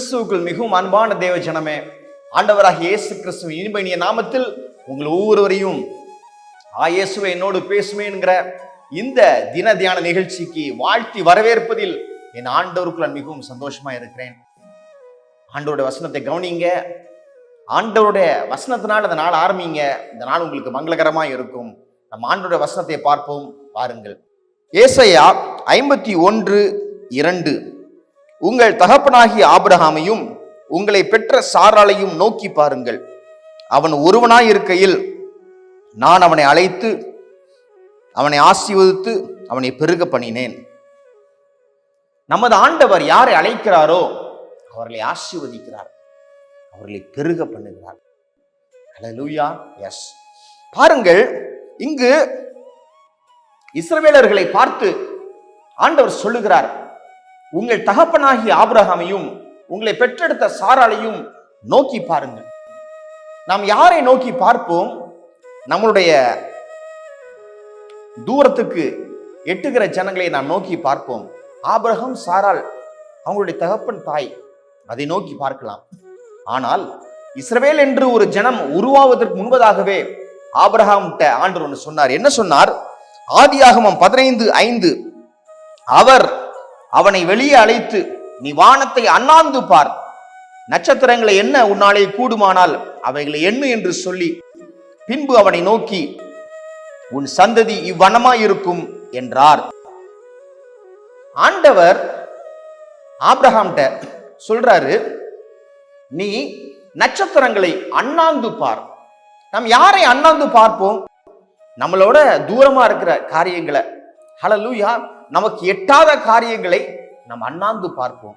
கிறிஸ்துவுக்குள் மிகவும் அன்பான தேவ ஜனமே ஆண்டவராக இயேசு கிறிஸ்துவ இனிமையிய நாமத்தில் உங்கள் ஒவ்வொருவரையும் ஆ இயேசுவை என்னோடு பேசுமேங்கிற இந்த தின தியான நிகழ்ச்சிக்கு வாழ்த்தி வரவேற்பதில் என் ஆண்டவருக்குள் நான் மிகவும் சந்தோஷமா இருக்கிறேன். ஆண்டவருடைய வசனத்தை கவனிங்க. ஆண்டவருடைய வசனத்தினால் அந்த நாள் ஆரம்பிங்க. இந்த நாள் உங்களுக்கு மங்களகரமா இருக்கும். நம்ம ஆண்டோட வசனத்தை பார்ப்போம். பாருங்கள். ஏசையா ஐம்பத்தி ஒன்று இரண்டு. உங்கள் தகப்பனாகிய ஆபிரஹாமையும் உங்களை பெற்ற சாராளையும் நோக்கி பாருங்கள். அவன் ஒருவனாய் இருக்கையில் நான் அவனை அழைத்து அவனை ஆசீர்வதித்து அவனை பெருக பண்ணினேன். நமது ஆண்டவர் யாரை அழைக்கிறாரோ அவர்களை ஆசீர்வதிக்கிறார். அவர்களை பெருக பண்ணுகிறார். ஹalleluya எஸ் பாருங்கள் இங்கு இஸ்ரவேலர்களை பார்த்து ஆண்டவர் சொல்லுகிறார். உங்கள் தகப்பனாகிய ஆபிரகாமையும் உங்களை பெற்றெடுத்த சாராலையும் நோக்கி பாருங்கள். நாம் யாரை நோக்கி பார்ப்போம்? நம்மளுடைய தூரத்துக்கு எட்டுகிற ஜனங்களை நாம் நோக்கி பார்ப்போம். ஆபிரகாம் சாரால் அவங்களுடைய தகப்பன் தாய் அதை நோக்கி பார்க்கலாம். ஆனால் இஸ்ரவேல் என்று ஒரு ஜனம் உருவாவதற்கு முன்பதாகவே ஆபிரகாம் ஆண்டு ஒன்று சொன்னார். என்ன சொன்னார்? ஆதியாகமம் பதினைந்து ஐந்து. அவர் அவனை வெளியே அழைத்து நீ வானத்தை அண்ணாந்து பார். நட்சத்திரங்களை என்ன உன்னாலே கூடுமானால் அவைகளை என்ன என்று சொல்லி பின்பு அவனை நோக்கி உன் சந்ததி இவ்வனமாயிருக்கும் என்றார். ஆண்டவர் ஆப்ரஹாம்கிட்ட சொல்றாரு நீ நட்சத்திரங்களை அண்ணாந்து பார். நாம் யாரை அண்ணாந்து பார்ப்போம்? நம்மளோட தூரமா இருக்கிற காரியங்களை. ஹலலூயா நமக்கு எட்டாத காரியங்களை நம்ம அண்ணாந்து பார்ப்போம்.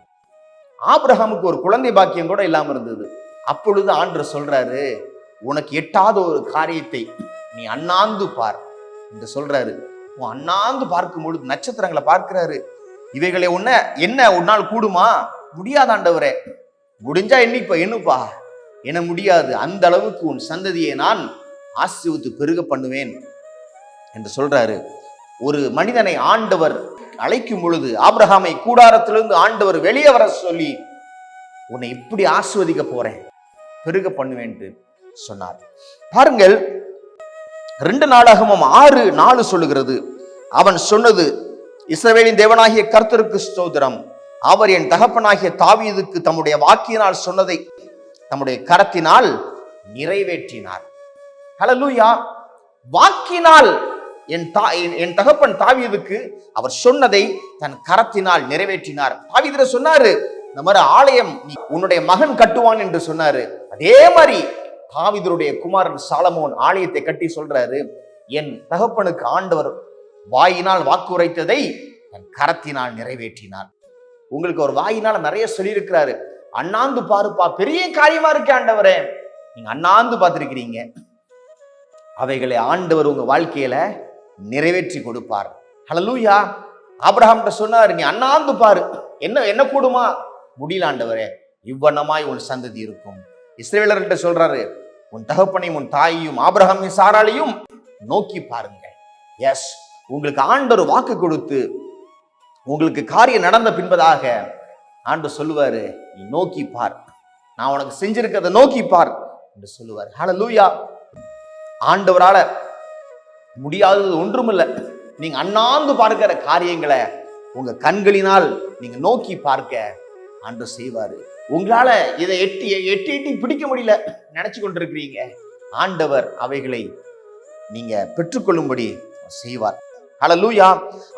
ஆபிரகாமுக்கு ஒரு குழந்தை பாக்கியம் கூட இல்லாம இருந்தது. அப்பொழுது ஆண்டு சொல்றாரு உனக்கு எட்டாத ஒரு காரியத்தை நீ அண்ணாந்து பார். என்று சொல்றாரு. உன் அண்ணாந்து பார்க்கும் பொழுது நட்சத்திரங்களை பார்க்கிறாரு. இவைகளை உன்ன என்ன உன்னால் கூடுமா? முடியாதாண்டவரே முடிஞ்சா எண்ணிப்பா எண்ணுப்பா? என முடியாது. அந்த அளவுக்கு உன் சந்ததியை நான் ஆசீர்வத்து பெருக பண்ணுவேன் என்று சொல்றாரு. ஒரு மனிதனை ஆண்டவர் அழைக்கும் பொழுது ஆப்ரஹாமை கூடாரத்திலிருந்து ஆண்டவர் வெளியே வர சொல்லி உன்னை இப்படி ஆஸ்வதிக்க போறேன். பெருக பண்ணுவேன் சொன்னார். பாருங்கள் ரெண்டு நாளாகமும் ஆறு நாலு சொல்லுகிறது. அவன் சொன்னது இஸ்ரவேலின் தேவனாகிய கர்த்தருக்கு சோதரம் அவர் என் தகப்பனாகிய தாவியதுக்கு தம்முடைய வாக்கியினால் சொன்னதை தம்முடைய கரத்தினால் நிறைவேற்றினார். ஹலலூயா வாக்கினால் என் தா என்- என் தகப்பன் தாவீதுக்கு அவர் சொன்னதை தன் கரத்தினால் நிறைவேற்றினார். தாவீதுல சொன்னாரு இந்த மாதிரி ஆலயம் உன்னுடைய மகன் கட்டுவான் என்று சொன்னாரு. அதே மாதிரி தாவிதருடைய குமாரன் சாலமோன் ஆலயத்தை கட்டி சொல்றாரு என் தகப்பனுக்கு ஆண்டவர் வாயினால் வாக்கு உரைத்ததை தன் கரத்தினால் நிறைவேற்றினார். உங்களுக்கு ஒரு வாயினால நிறைய சொல்லியிருக்கிறாரு. அண்ணாந்து பாருப்பா பெரிய காரியமா இருக்கு ஆண்டவரே. நீங்க அண்ணாந்து பார்த்திருக்கிறீங்க. அவைகளை ஆண்டவர் உங்க வாழ்க்கையில நிறைவேற்றி கொடுப்பார். ஹலலூயா ஆப்ரஹாம்கிட்ட சொன்னார் நீ அண்ணாந்து பாரு. என்ன என்ன கூடுமா? முடியல ஆண்டவரே இவ்வண்ணமாய் உன் சந்ததி இருக்கும். இஸ்ரேலர்கிட்ட சொல்றாரு உன் தகப்பனையும் உன் தாயையும் ஆப்ரஹாமின் சாராளையும் நோக்கி பாருங்க எஸ் உங்களுக்கு ஆண்டவர் வாக்கு கொடுத்து உங்களுக்கு காரியம் நடந்த பின்பதாக ஆண்டு சொல்லுவாரு நீ நோக்கி பார். நான் உனக்கு செஞ்சிருக்கிறத நோக்கி பார். என்று சொல்லுவார். ஹalleluya ஆண்டவரால முடியாதது ஒன்றுமில்லை. நீங்க அண்ணாந்து பார்க்கிற காரியங்களை உங்க கண்களினால் நீங்க நோக்கி பார்க்க ஆண்டு செய்வாரு. உங்களால இதை எட்டி எட்டி எட்டி பிடிக்க முடியல. நினைச்சு கொண்டிருக்கிறீங்க. ஆண்டவர் அவைகளை நீங்க பெற்றுக்கொள்ளும்படி செய்வார். ஹalleluya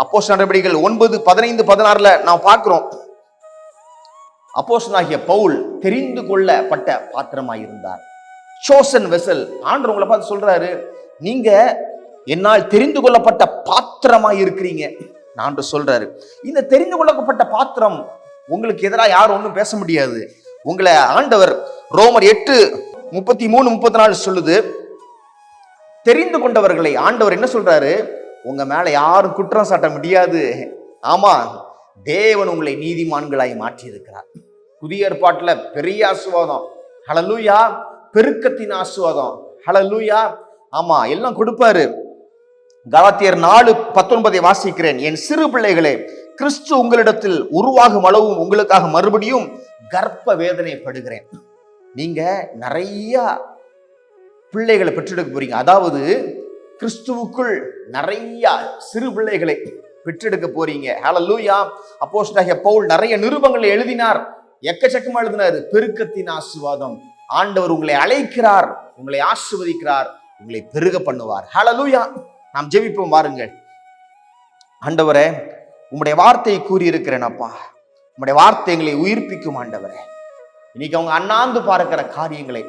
அப்போஸ் நடவடிக்கைகள் ஒன்பது பதினைந்து பதினாறுல நாம் பார்க்கிறோம். ஆகிய பவுல் தெரிந்து கொள்ளப்பட்ட பாத்திரமாயிருந்தார். சோசன் வெசல் ஆண்டவர் உங்களை பார்த்து சொல்றாரு. நீங்க என்னால் தெரிந்து கொள்ளப்பட்ட பாத்திரமாக இருக்கிறீங்க. நான் சொல்றாரு. இந்த தெரிந்து கொள்ளப்பட்ட பாத்திரம் உங்களுக்கு எதிராக யாரும் ஒன்றும் பேச முடியாது. உங்களை ஆண்டவர் ரோமர் எட்டு முப்பத்தி மூணு முப்பத்தி நாலு சொல்லுது. தெரிந்து கொண்டவர்களை ஆண்டவர் என்ன சொல்றாரு? உங்க மேல யாரும் குற்றம் சாட்ட முடியாது. ஆமா தேவன் உங்களை நீதிமான்களாய் மாற்றி இருக்கிறார் புதிய ஏற்பாட்டில் பெரிய ஆசுவாதம் ஹலலூயா பெருக்கத்தின் ஆசுவாதம் ஹலலூயா ஆமா எல்லாம் கொடுப்பாரு. கலாத்தியர் நாலு பத்தொன்பதை வாசிக்கிறேன். என் சிறு பிள்ளைகளே கிறிஸ்து உங்களிடத்தில் உருவாகும் அளவும் உங்களுக்காக மறுபடியும் கர்ப்ப வேதனைப்படுகிறேன். நீங்க நிறைய பிள்ளைகளை பெற்றெடுக்க போறீங்க. அதாவது கிறிஸ்துவுக்குள் நிறைய சிறு பிள்ளைகளை பெற்றெடுக்க போறீங்க. ஹalleluya அப்போஸ்தலனாகிய பவுல் நிறைய நிருபங்களை எழுதினார். எக்கச்சக்கமா எழுதினார். பெருக்கத்தின் ஆசீர்வாதம். ஆண்டவர் உங்களை அழைக்கிறார். உங்களை ஆசிர்வதிக்கிறார். உங்களை பெருக பண்ணுவார். ஹலலூயா நாம் ஜெபிப்போம் வாருங்கள். ஆண்டவரே உம்முடைய வார்த்தையை கூறியிருக்கிறேன் அப்பா. உம்முடைய வார்த்தை எங்களை உயிர்ப்பிக்கும் ஆண்டவரே. இன்னைக்கு அவங்க அண்ணாந்து பார்க்கிற காரியங்களை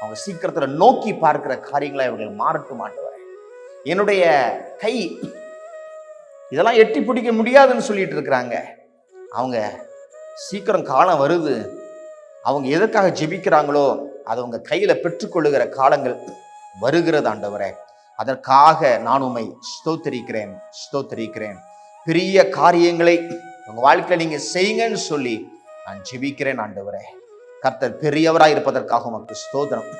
அவங்க சீக்கிரத்துல நோக்கி பார்க்கிற காரியங்களை அவர்கள் மாறட்டும் ஆண்டவரே. என்னுடைய கை இதெல்லாம் எட்டி பிடிக்க முடியாதுன்னு சொல்லிட்டு இருக்கிறாங்க. அவங்க சீக்கிரம் காலம் வருது. அவங்க எதற்காக ஜெபிக்கிறாங்களோ அதை அவங்க கையில பெற்றுக்கொள்ளுகிற காலங்கள் வருகிறது ஆண்டவரே. அதற்காக நான் உம்மை ஸ்தோத்தரிக்கிறேன் ஸ்தோத்தரிக்கிறேன். பெரிய காரியங்களை உங்க வாழ்க்கையில நீங்க செய்யுங்கன்னு சொல்லி நான் ஜெபிக்கிறேன் ஆண்டவரே. கர்த்தர் பெரியவராய் இருப்பதற்காக உமக்கு ஸ்தோத்திரம்.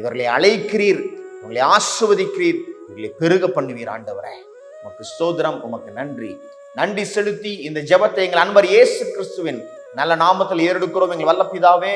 இவர்களை அழைக்கிறீர் உங்களை ஆசிர்வதிக்கிறீர் இவர்களை பெருக பண்ணுவீர் ஆண்டவரே. உமக்கு ஸ்தோத்திரம் உமக்கு நன்றி. நன்றி செலுத்தி இந்த ஜெபத்தை எங்கள் அன்பர் இயேசு கிறிஸ்துவின் நல்ல நாமத்தில் ஏறெடுக்கிறோம். எங்கள் வல்ல பிதாவே